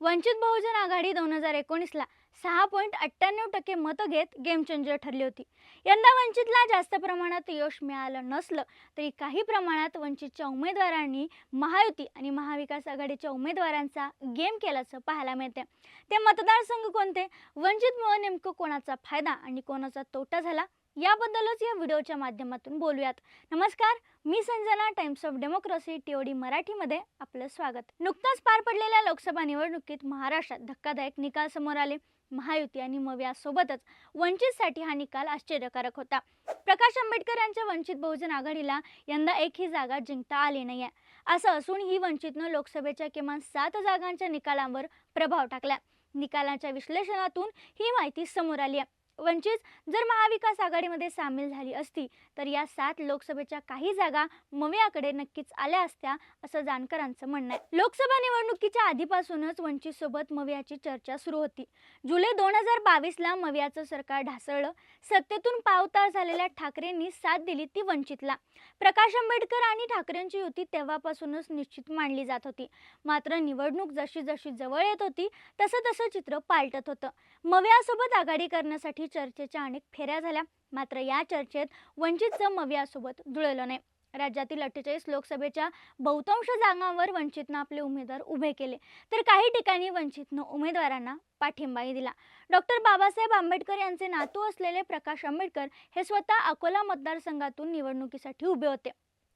वंचित बहुजन आघाडी दोन हजार एकोणीसला सहा पॉईंट अठ्ठ्याण्णव टक्के मतं घेत गेम चेंजर ठरली होती. यंदा वंचितला जास्त प्रमाणात यश मिळालं नसलं तरी काही प्रमाणात वंचितच्या उमेदवारांनी महायुती आणि महाविकास आघाडीच्या उमेदवारांचा गेम केल्याचं पाहायला मिळते ते मतदारसंघ कोणते? वंचितमुळे नेमकं कोणाचा फायदा आणि कोणाचा तोटा झाला? याबद्दलच या व्हिडिओच्या माध्यमातून बोलूयात. नमस्कार मी Sanjana Times of Democracy TOD मराठीमध्ये आपलं स्वागत. नुकताच पार पडलेल्या लोकसभा निवडणुकीत महाराष्ट्रात धक्कादायक निकाल समोर आले. महायुती आणि मव्यासोबतच वंचितसाठी हा निकाल आश्चर्यकारक होता. प्रकाश आंबेडकर यांच्या वंचित बहुजन आघाडीला यंदा एकही जागा जिंकता आली नाही आहे असं असून ही वंचितनं लोकसभेच्या किमान सात जागांच्या निकालांवर प्रभाव टाकला निकालांच्या विश्लेषणातून ही माहिती समोर आली आहे वंचित जर महाविकास आघाडीमध्ये सामील झाली असती तर या सात लोकसभेच्या काही जागा मवियाकडे नक्कीच आल्या असत्या असं जाणकारांचं म्हणणं आहे. लोकसभा निवडणुकीच्या आधीपासूनच वंचित सोबत मवियाची चर्चा सुरू होती. जुलै दोन हजार बावीसला मवियाचं सरकार ढासळलं. सत्तेतून पावतार झालेल्या ठाकरेंनी साथ दिली ती वंचितला. प्रकाश आंबेडकर आणि ठाकरेंची युती तेव्हापासूनच निश्चित मानली जात होती. मात्र निवडणूक जशी जशी जवळ येत होती तसं तसं चित्र पालटत होतं. मवियासोबत आघाडी करण्यासाठी चर्चेच्या अनेक फेऱ्या झाल्या. मात्र या चर्चेत वंचितचं मवियासोबत जुळलं नाही. राज्यातील अठ्ठेचाळीस लोकसभेच्या बहुतांश जागांवर वंचितनं आपले उमेदवार उभे केले. तर काही ठिकाणी वंचितनं उमेदवारांना पाठिंबाही दिला. डॉक्टर बाबासाहेब आंबेडकर यांचे नातू असलेले प्रकाश आंबेडकर हे स्वतः अकोला मतदारसंघातून निवडणुकीसाठी उभे होते.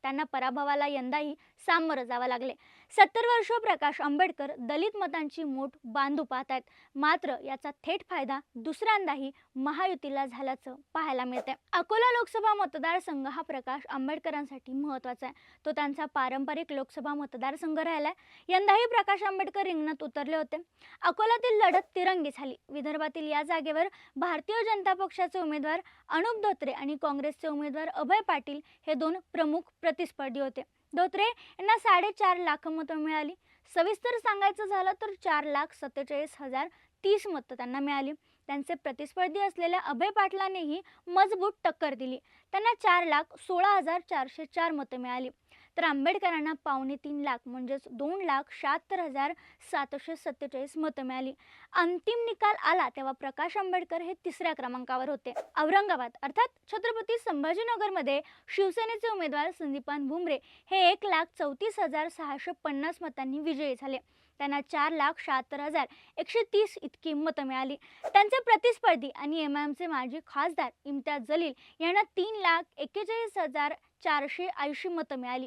त्यांना पराभवाला यंदाही सामोरं जावं लागले. सत्तर वर्ष प्रकाश आंबेडकर दलित मतांची मूठ बांधू पाहत आहेत. मात्र याचा थेट फायदा दुसऱ्यांदाही महायुतीला झाल्याचं पाहायला मिळते अकोला लोकसभा मतदारसंघ हा प्रकाश आंबेडकरांसाठी महत्त्वाचा आहे. तो त्यांचा पारंपरिक लोकसभा मतदारसंघ राहिला आहे यंदाही प्रकाश आंबेडकर रिंगणात उतरले होते. अकोल्यातील लढत तिरंगी झाली. विदर्भातील या जागेवर भारतीय जनता पक्षाचे उमेदवार अनुप धोत्रे आणि काँग्रेसचे उमेदवार अभय पाटील हे दोन प्रमुख प्रतिस्पर्धी होते. धोत्रे यांना साडेचार लाख मतं मिळाली. सविस्तर सांगायचं झालं तर चार लाख सत्तेचाळीस हजार तीस मतं त्यांना मिळाली. त्यांचे प्रतिस्पर्धी असलेल्या अभय पाटलांनीही मजबूत टक्कर दिली. त्यांना चार लाख सोळा हजार चारशे चार मतं मिळाली. तर आंबेडकरांना पावणे तीन लाख म्हणजेच दोन लाख शहात्तर हजार सातशे सत्तेचाळीस मतं मिळाली. अंतिम निकाल आला तेव्हा प्रकाश आंबेडकर हे तिसऱ्या क्रमांकावर होते. औरंगाबाद अर्थात छत्रपती संभाजीनगरमध्ये शिवसेनेचे उमेदवार संदीपान भुमरे हे एक लाख चौतीस हजार सहाशे पन्नास मतांनी विजयी झाले. त्यांना चार लाख शहात्तर हजार एकशे तीस इतकी मतं मिळाली. त्यांचे प्रतिस्पर्धी आणि एम आय एमचे माजी खासदार इम्तियाज जलील यांना तीन लाख एक्केचाळीस हजार चारशे ऐंशी मतं मिळाली.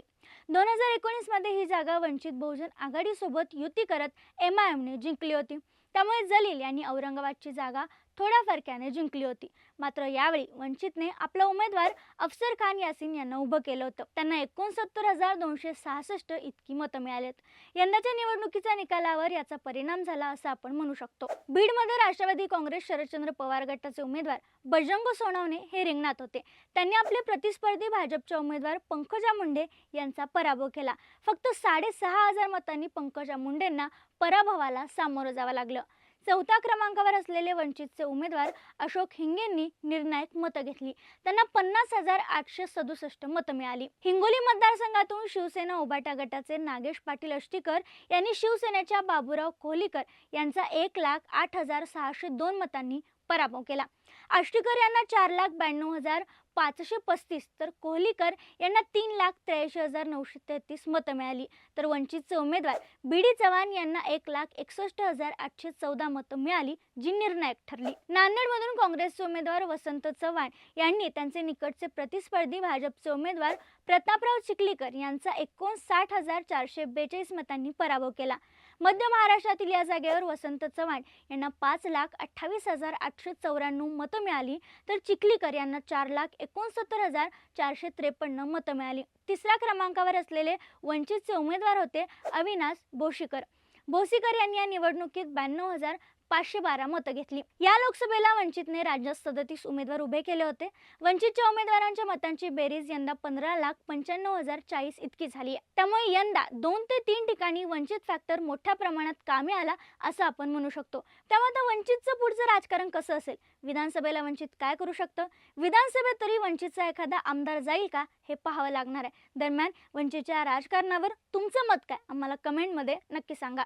दोन हजार एकोणीसमध्ये ही जागा वंचित बहुजन आघाडीसोबत युती करत एम आय एमने जिंकली होती. त्यामुळे जलील यांनी औरंगाबादची जागा थोड्या फरक्याने जिंकली होती. मात्र यावेळी वंचितने आपला उमेदवार अफसर खान यासिन यांना उभं केलं होतं. त्यांना एकोणसत्तर हजार दोनशे सहासष्ट इतकी मतं मिळालेत. यंदाच्या निवडणुकीच्या निकालावर याचा परिणाम झाला असं आपण म्हणू शकतो. बीडमध्ये राष्ट्रवादी काँग्रेस शरदचंद्र पवार गटाचे उमेदवार बजरंग सोनवणे हे रिंगणात होते. त्यांनी आपले प्रतिस्पर्धी भाजपच्या उमेदवार पंकजा मुंडे यांचा पराभव केला. फक्त साडेसहा हजार मतांनी पंकजा मुंडेंना पराभवाला सामोरं जावं लागलं. चौथ्या क्रमांकावर असलेले वंचितचे उमेदवार अशोक हिंगेंनी निर्णायक मतं घेतली. त्यांना पन्नास हजार आठशे सदुसष्ट मतं मिळाली. हिंगोली मतदारसंघातून शिवसेना उबाटा गटाचे नागेश पाटील अष्टीकर यांनी शिवसेनेच्या बाबूराव कोहलीकर यांचा एक लाख आठ हजार सहाशे दोन मतांनी पराभव केला. आष्टीकर यांना चार लाख ब्याण्णव हजार पाचशे पस्तीस तर कोहलीकर यांना तीन लाख त्र्याऐंशी हजार नऊशे तेहतीस मतं मिळाली. तर वंचितचे उमेदवार बी डी चव्हाण यांना एक लाख एकसष्ट हजार आठशे चौदा मतं मिळाली जी निर्णायक ठरली. नांदेडमधून काँग्रेसचे उमेदवार वसंत चव्हाण यांनी त्यांचे निकटचे प्रतिस्पर्धी भाजपचे उमेदवार प्रतापराव चिखलीकर यांचा एकोणसाठ हजार चारशे बेचाळीस मतांनी पराभव केला. मध्य महाराष्ट्रातील या जागेवर वसंत चव्हाण यांना पाच लाख अठ्ठावीस हजार आठशे चौऱ्याण्णव मतं मिळाली तर चिखलीकर यांना चार लाख एकोणसत्तर हजार चारशे त्रेपन्न मतं मिळाली. तिसऱ्या क्रमांकावर असलेले वंचितचे उमेदवार होते अविनाश बोशीकर बोसीकर यांनी या निवडणुकीत ब्याण्णव हजार पाचशे बारा मतं घेतली. या लोकसभेला वंचितने राज्यात सदतीस उमेदवार उभे केले होते. वंचितच्या उमेदवारांच्या मतांची बेरीज यंदा पंधरा लाख पंच्याण्णव हजार चाळीस इतकी झाली त्यामुळे यंदा दोन ते तीन ठिकाणी वंचित फॅक्टर मोठ्या प्रमाणात कामी आला असं आपण म्हणू शकतो. त्यामुळे आता वंचितचं पुढचं राजकारण कसं असेल? विधानसभेला वंचित काय करू शकतं? विधानसभेत तरी वंचितचा एखादा आमदार जाईल का? हे पाहावं लागणार आहे. दरम्यान वंचितच्या राजकारणावर तुमचं मत काय? आम्हाला कमेंटमध्ये नक्की सांगा.